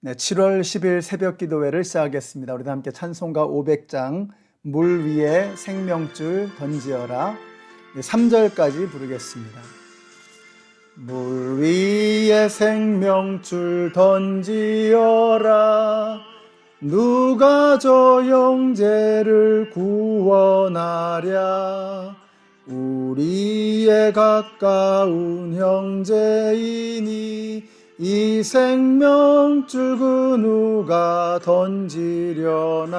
네, 7월 10일 새벽 기도회를 시작하겠습니다. 우리 다 함께 찬송가 500장 물 위에 생명줄 던지어라 3절까지 부르겠습니다. 물 위에 생명줄 던지어라 누가 저 형제를 구원하랴 우리의 가까운 형제이니 이 생명줄 그 누가 던지려나?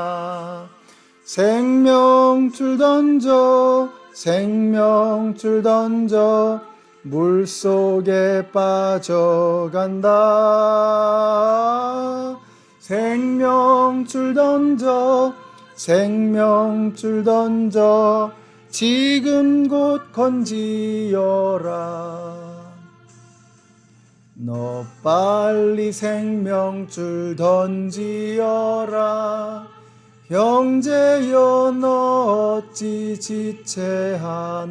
생명줄 던져 생명줄 던져 물 속에 빠져간다. 생명줄 던져 생명줄 던져 지금 곧 건지어라 너 빨리 생명줄 던지어라. 형제여 너 어찌 지체하나?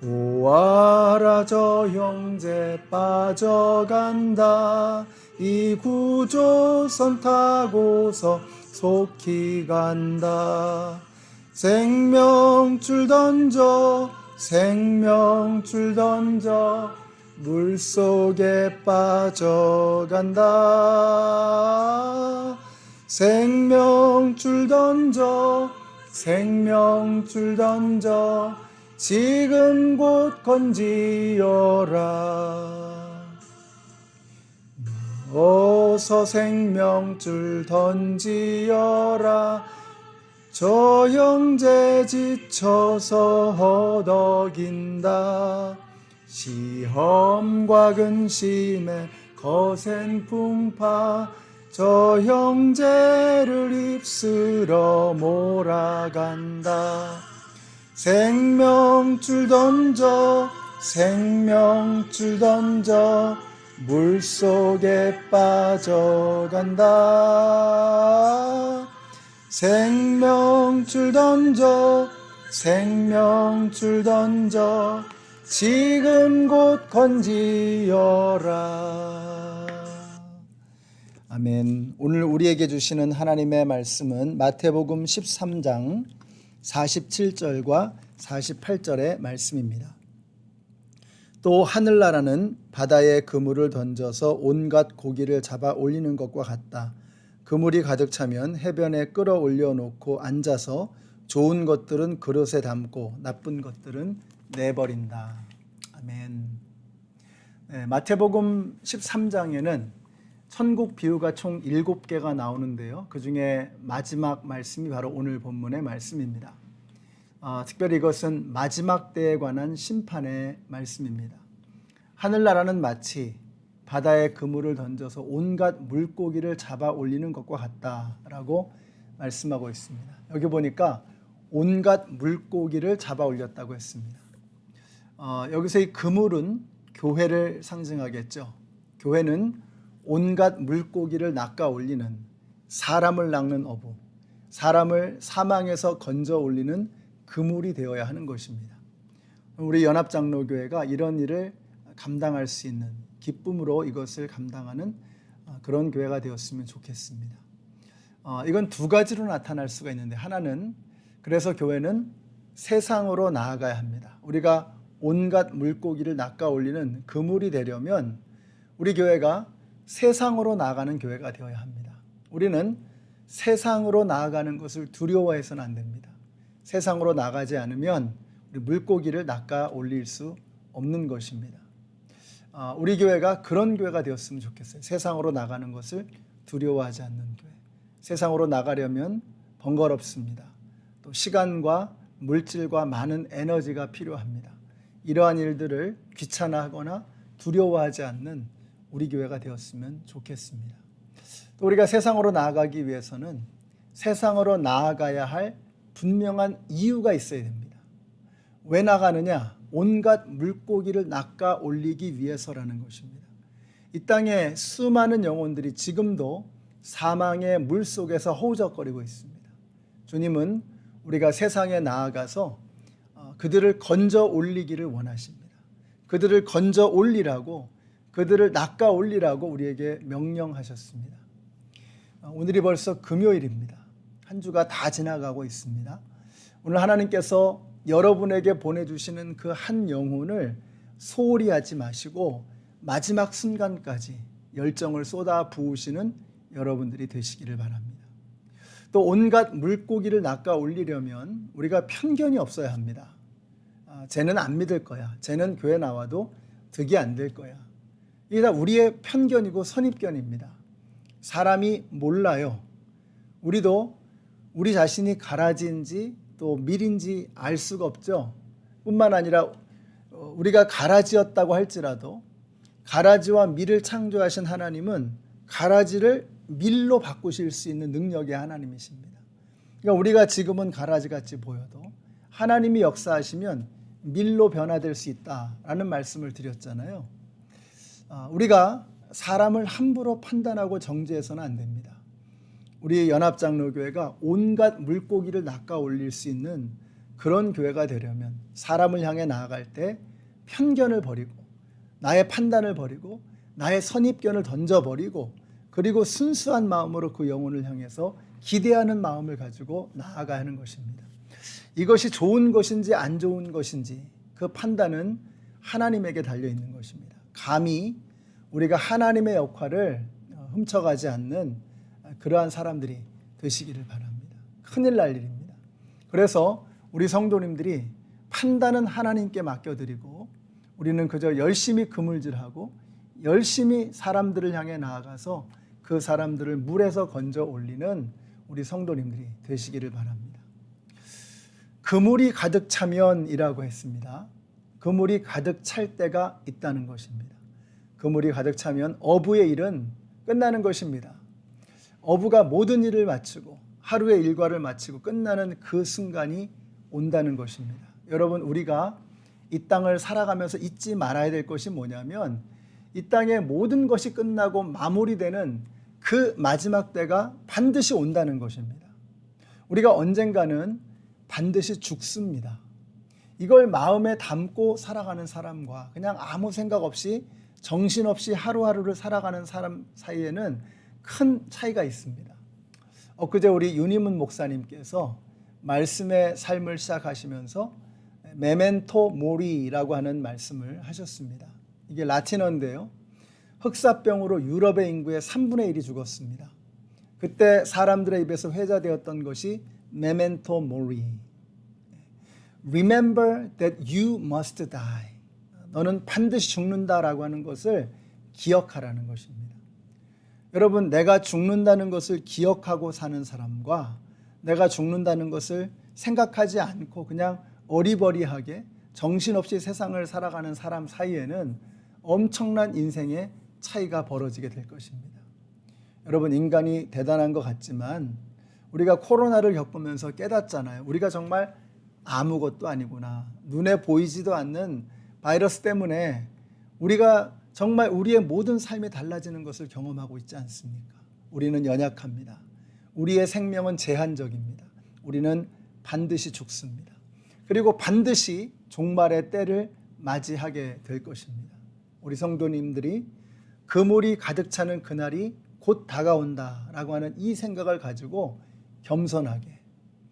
보아라 저 형제 빠져간다. 이 구조선 타고서 속히 간다. 생명줄 던져 생명줄 던져 물 속에 빠져간다. 생명줄 던져 생명줄 던져 지금 곧 건지어라. 어서 생명줄 던지어라. 저 형제 지쳐서 허덕인다 시험과 근심에 거센 풍파 저 형제를 입술어 몰아간다. 생명줄 던져 생명줄 던져 물 속에 빠져간다. 생명줄 던져 생명줄 던져 지금 곧 건지어라. 아멘. 오늘 우리에게 주시는 하나님의 말씀은 마태복음 13장 47절과 48절의 말씀입니다. 또 하늘나라는 바다에 그물을 던져서 온갖 고기를 잡아 올리는 것과 같다. 그물이 가득 차면 해변에 끌어올려 놓고 앉아서 좋은 것들은 그릇에 담고 나쁜 것들은 내버린다. 아멘. 네, 마태복음 13장에는 천국 비유가 총 7개가 나오는데요. 그 중에 마지막 말씀이 바로 오늘 본문의 말씀입니다. 어, 특별히 이것은 마지막 때에 관한 심판의 말씀입니다. 하늘나라는 마치 바다에 그물을 던져서 온갖 물고기를 잡아 올리는 것과 같다라고 말씀하고 있습니다. 여기 보니까 온갖 물고기를 잡아 올렸다고 했습니다. 어, 여기서 이 그물은 교회를 상징하겠죠. 교회는 온갖 물고기를 낚아 올리는 사람을 낚는 어부, 사람을 사망에서 건져 올리는 그물이 되어야 하는 것입니다. 우리 연합장로교회가 이런 일을 감당할 수 있는 기쁨으로 이것을 감당하는 어, 그런 교회가 되었으면 좋겠습니다. 어, 이건 두 가지로 나타날 수가 있는데 하나는 그래서 교회는 세상으로 나아가야 합니다. 우리가 온갖 물고기를 낚아 올리는 그물이 되려면 우리 교회가 세상으로 나아가는 교회가 되어야 합니다. 우리는 세상으로 나아가는 것을 두려워해서는 안 됩니다. 세상으로 나가지 않으면 우리 물고기를 낚아 올릴 수 없는 것입니다. 아, 우리 교회가 그런 교회가 되었으면 좋겠어요. 세상으로 나가는 것을 두려워하지 않는 교회. 세상으로 나가려면 번거롭습니다. 또 시간과 물질과 많은 에너지가 필요합니다. 이러한 일들을 귀찮아하거나 두려워하지 않는 우리 교회가 되었으면 좋겠습니다. 또 우리가 세상으로 나아가기 위해서는 세상으로 나아가야 할 분명한 이유가 있어야 됩니다. 왜 나가느냐? 온갖 물고기를 낚아 올리기 위해서라는 것입니다. 이 땅에 수많은 영혼들이 지금도 사망의 물 속에서 허우적거리고 있습니다. 주님은 우리가 세상에 나아가서 어, 그들을 건져 올리기를 원하십니다. 그들을 건져 올리라고 그들을 낚아 올리라고 우리에게 명령하셨습니다. 어, 오늘이 벌써 금요일입니다. 한 주가 다 지나가고 있습니다. 오늘 하나님께서 여러분에게 보내주시는 그 한 영혼을 소홀히 하지 마시고 마지막 순간까지 열정을 쏟아 부으시는 여러분들이 되시기를 바랍니다. 또 온갖 물고기를 낚아 올리려면 우리가 편견이 없어야 합니다. 아, 쟤는 안 믿을 거야. 쟤는 교회 나와도 득이 안 될 거야. 이게 다 우리의 편견이고 선입견입니다. 사람이 몰라요. 우리도 우리 자신이 가라지인지 또 밀인지 알 수가 없죠. 뿐만 아니라 어, 우리가 가라지였다고 할지라도 가라지와 밀을 창조하신 하나님은 가라지를 밀로 바꾸실 수 있는 능력의 하나님이십니다. 그러니까 우리가 지금은 가라지 같이 보여도 하나님이 역사하시면 밀로 변화될 수 있다라는 말씀을 드렸잖아요. 아, 우리가 사람을 함부로 판단하고 정죄해서는 안 됩니다. 우리 연합장로교회가 온갖 물고기를 낚아 올릴 수 있는 그런 교회가 되려면 사람을 향해 나아갈 때 편견을 버리고 나의 판단을 버리고 나의 선입견을 던져버리고 그리고 순수한 마음으로 그 영혼을 향해서 기대하는 마음을 가지고 나아가야 하는 것입니다. 이것이 좋은 것인지 안 좋은 것인지 그 판단은 하나님에게 달려 있는 것입니다. 감히 우리가 하나님의 역할을 훔쳐가지 않는 그러한 사람들이 되시기를 바랍니다. 큰일 날 일입니다. 그래서 우리 성도님들이 판단은 하나님께 맡겨드리고 우리는 그저 열심히 그물질하고 열심히 사람들을 향해 나아가서 그 사람들을 물에서 건져 올리는 우리 성도님들이 되시기를 바랍니다. 그물이 가득 차면이라고 했습니다. 그물이 가득 찰 때가 있다는 것입니다. 그물이 가득 차면 어부의 일은 끝나는 것입니다. 어부가 모든 일을 마치고 하루의 일과를 마치고 끝나는 그 순간이 온다는 것입니다. 여러분 우리가 이 땅을 살아가면서 잊지 말아야 될 것이 뭐냐면 이 땅의 모든 것이 끝나고 마무리되는 그 마지막 때가 반드시 온다는 것입니다. 우리가 언젠가는 반드시 죽습니다. 이걸 마음에 담고 살아가는 사람과 그냥 아무 생각 없이 정신없이 하루하루를 살아가는 사람 사이에는 큰 차이가 있습니다. 엊그제 우리 윤희문 목사님께서 말씀의 삶을 시작하시면서 메멘토 모리라고 하는 말씀을 하셨습니다. 이게 라틴어인데요. 흑사병으로 유럽의 인구의 3분의 1이 죽었습니다. 그때 사람들의 입에서 회자되었던 것이 메멘토 모리. Remember that you must die. 너는 반드시 죽는다라고 하는 것을 기억하라는 것입니다. 여러분, 내가 죽는다는 것을 기억하고 사는 사람과 내가 죽는다는 것을 생각하지 않고 그냥 어리버리하게 정신없이 세상을 살아가는 사람 사이에는 엄청난 인생의 차이가 벌어지게 될 것입니다. 여러분, 인간이 대단한 것 같지만 우리가 코로나를 겪으면서 깨닫잖아요. 우리가 정말 아무것도 아니구나. 눈에 보이지도 않는 바이러스 때문에 우리가 정말 우리의 모든 삶이 달라지는 것을 경험하고 있지 않습니까? 우리는 연약합니다. 우리의 생명은 제한적입니다. 우리는 반드시 죽습니다. 그리고 반드시 종말의 때를 맞이하게 될 것입니다. 우리 성도님들이 그물이 가득 차는 그날이 곧 다가온다라고 하는 이 생각을 가지고 겸손하게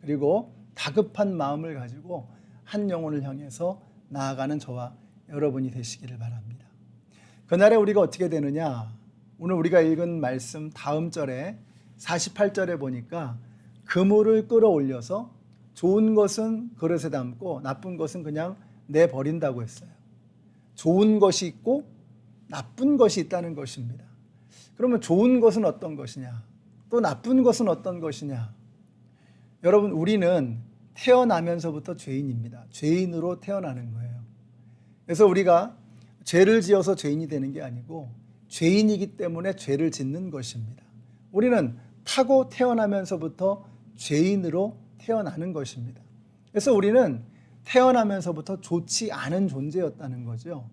그리고 다급한 마음을 가지고 한 영혼을 향해서 나아가는 저와 여러분이 되시기를 바랍니다. 그날에 우리가 어떻게 되느냐? 오늘 우리가 읽은 말씀 다음 절에 48절에 보니까 그물을 끌어올려서 좋은 것은 그릇에 담고 나쁜 것은 그냥 내버린다고 했어요. 좋은 것이 있고 나쁜 것이 있다는 것입니다. 그러면 좋은 것은 어떤 것이냐? 또 나쁜 것은 어떤 것이냐? 여러분, 우리는 태어나면서부터 죄인입니다. 죄인으로 태어나는 거예요. 그래서 우리가 죄를 지어서 죄인이 되는 게 아니고 죄인이기 때문에 죄를 짓는 것입니다. 우리는 타고 태어나면서부터 죄인으로 태어나는 것입니다. 그래서 우리는 태어나면서부터 좋지 않은 존재였다는 거죠.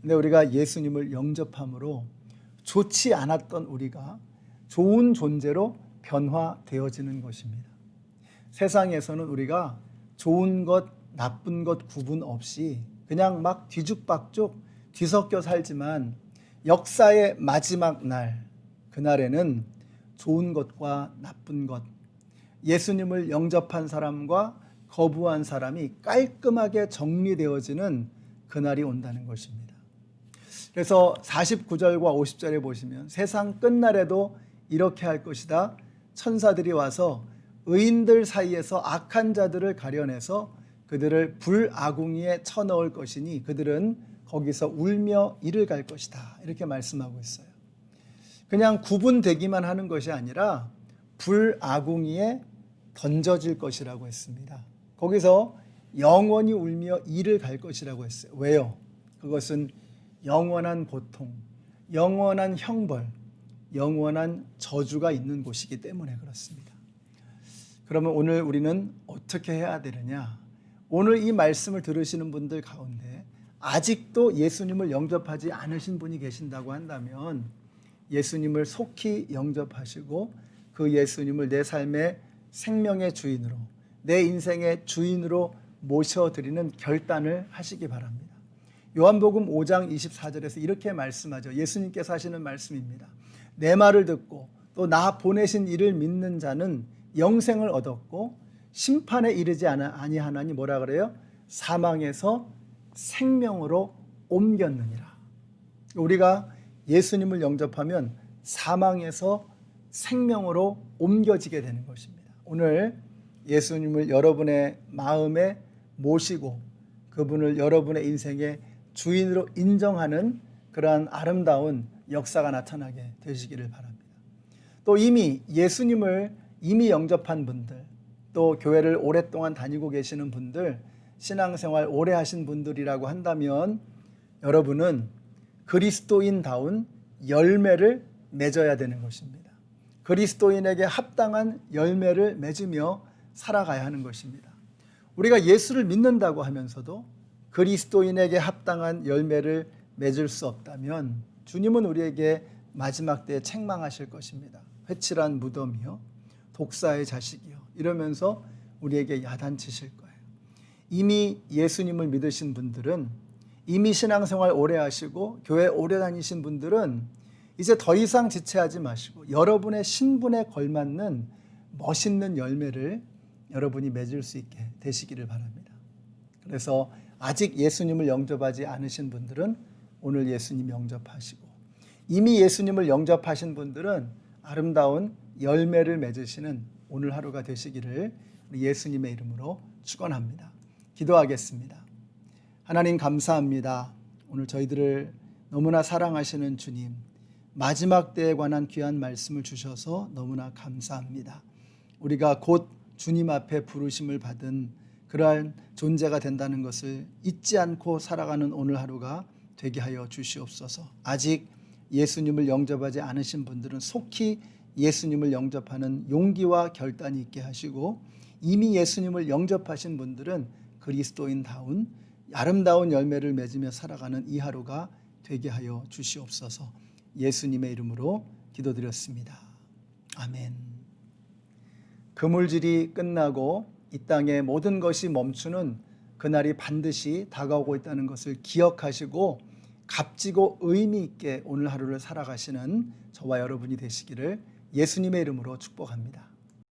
근데 우리가 예수님을 영접함으로 좋지 않았던 우리가 좋은 존재로 변화되어지는 것입니다. 세상에서는 우리가 좋은 것, 나쁜 것 구분 없이 그냥 막 뒤죽박죽 뒤섞여 살지만 역사의 마지막 날, 그날에는 좋은 것과 나쁜 것, 예수님을 영접한 사람과 거부한 사람이 깔끔하게 정리되어지는 그날이 온다는 것입니다. 그래서 49절과 50절에 보시면 세상 끝날에도 이렇게 할 것이다. 천사들이 와서 의인들 사이에서 악한 자들을 가려내서 그들을 불아궁이에 쳐넣을 것이니 그들은 거기서 울며 이를 갈 것이다. 이렇게 말씀하고 있어요. 그냥 구분되기만 하는 것이 아니라 불아궁이에 던져질 것이라고 했습니다. 거기서 영원히 울며 이를 갈 것이라고 했어요. 왜요? 그것은 영원한 고통, 영원한 형벌, 영원한 저주가 있는 곳이기 때문에 그렇습니다. 그러면 오늘 우리는 어떻게 해야 되느냐? 오늘 이 말씀을 들으시는 분들 가운데 아직도 예수님을 영접하지 않으신 분이 계신다고 한다면 예수님을 속히 영접하시고 그 예수님을 내 삶의 생명의 주인으로 내 인생의 주인으로 모셔드리는 결단을 하시기 바랍니다. 요한복음 5장 24절에서 이렇게 말씀하죠. 예수님께서 하시는 말씀입니다. 내 말을 듣고 또 나 보내신 이를 믿는 자는 영생을 얻었고 심판에 이르지 아니하나니 뭐라 그래요? 사망에서 생명으로 옮겼느니라. 우리가 예수님을 영접하면 사망에서 생명으로 옮겨지게 되는 것입니다. 오늘 예수님을 여러분의 마음에 모시고 그분을 여러분의 인생의 주인으로 인정하는 그러한 아름다운 역사가 나타나게 되시기를 바랍니다. 또 이미 예수님을 이미 영접한 분들, 또 교회를 오랫동안 다니고 계시는 분들, 신앙생활 오래 하신 분들이라고 한다면 여러분은 그리스도인다운 열매를 맺어야 되는 것입니다. 그리스도인에게 합당한 열매를 맺으며 살아가야 하는 것입니다. 우리가 예수를 믿는다고 하면서도 그리스도인에게 합당한 열매를 맺을 수 없다면 주님은 우리에게 마지막 때에 책망하실 것입니다. 회칠한 무덤이요, 독사의 자식이요, 이러면서 우리에게 야단치실 거예요. 이미 예수님을 믿으신 분들은 이미 신앙생활 오래 하시고 교회 오래 다니신 분들은 이제 더 이상 지체하지 마시고 여러분의 신분에 걸맞는 멋있는 열매를 여러분이 맺을 수 있게 되시기를 바랍니다. 그래서 아직 예수님을 영접하지 않으신 분들은 오늘 예수님 영접하시고 이미 예수님을 영접하신 분들은 아름다운 열매를 맺으시는 오늘 하루가 되시기를 우리 예수님의 이름으로 축원합니다. 기도하겠습니다. 하나님 감사합니다. 오늘 저희들을 너무나 사랑하시는 주님 마지막 때에 관한 귀한 말씀을 주셔서 너무나 감사합니다. 우리가 곧 주님 앞에 부르심을 받은 그러한 존재가 된다는 것을 잊지 않고 살아가는 오늘 하루가 되게 하여 주시옵소서. 아직 예수님을 영접하지 않으신 분들은 속히 예수님을 영접하는 용기와 결단이 있게 하시고 이미 예수님을 영접하신 분들은 그리스도인다운 아름다운 열매를 맺으며 살아가는 이 하루가 되게 하여 주시옵소서. 예수님의 이름으로 기도드렸습니다. 아멘. 그물질이 끝나고 이 땅의 모든 것이 멈추는 그날이 반드시 다가오고 있다는 것을 기억하시고 값지고 의미 있게 오늘 하루를 살아가시는 저와 여러분이 되시기를 예수님의 이름으로 축복합니다.